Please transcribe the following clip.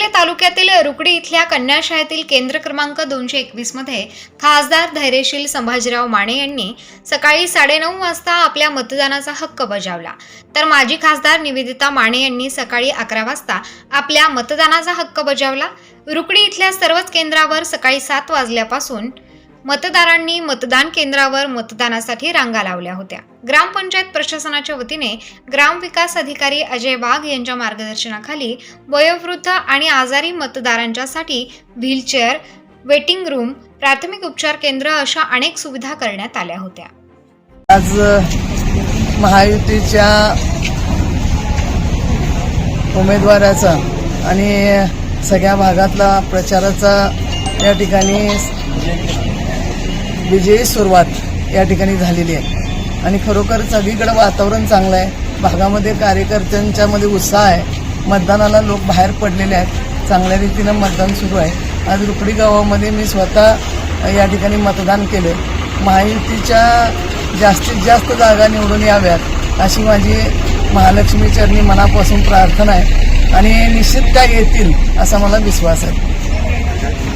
हातकणंगले तालुक्यातील रुकडी इथल्या कन्या शाळेतील केंद्र क्रमांक दोनशे एकवीसमध्ये खासदार धैर्यशील संभाजीराव माने यांनी सकाळी साडेनऊ वाजता आपल्या मतदानाचा हक्क बजावला. तर माजी खासदार निवेदिता माने यांनी सकाळी अकरा वाजता आपल्या मतदानाचा हक्क बजावला. रुकडी इथल्या सर्वच केंद्रावर सकाळी सात वाजल्यापासून मतदारांनी मतदान केंद्रावर मतदानासाठी रांगा लावल्या होत्या. ग्रामपंचायत प्रशासनाच्या वतीने ग्रामविकास अधिकारी अजय वाघ यांच्या मार्गदर्शनाखाली वयोवृद्ध आणि आजारी मतदारांच्यासाठी व्हीलचेअर वेटिंग रूम प्राथमिक उपचार केंद्र अशा अनेक सुविधा करण्यात आल्या होत्या. आज महायुतीच्या उमेदवाराचा आणि सगळ्या भागातला प्रचाराचा या ठिकाणी विजयी सुरुवात या ठिकाणी झालेली आहे. आणि खरोखर सगळीकडे वातावरण चांगलं आहे. भागामध्ये कार्यकर्त्यांच्यामध्ये उत्साह आहे. मतदानाला लोक बाहेर पडलेले आहेत. चांगल्या रीतीनं मतदान सुरू आहे. आज रुकडी गावामध्ये मी स्वतः या ठिकाणी मतदान केलं महायुतीच्या जास्तीत जास्त जागा निवडून याव्यात अशी माझी महालक्ष्मी चरणी मनापासून प्रार्थना आहे. आणि निश्चित काय येतील असा मला विश्वास आहे.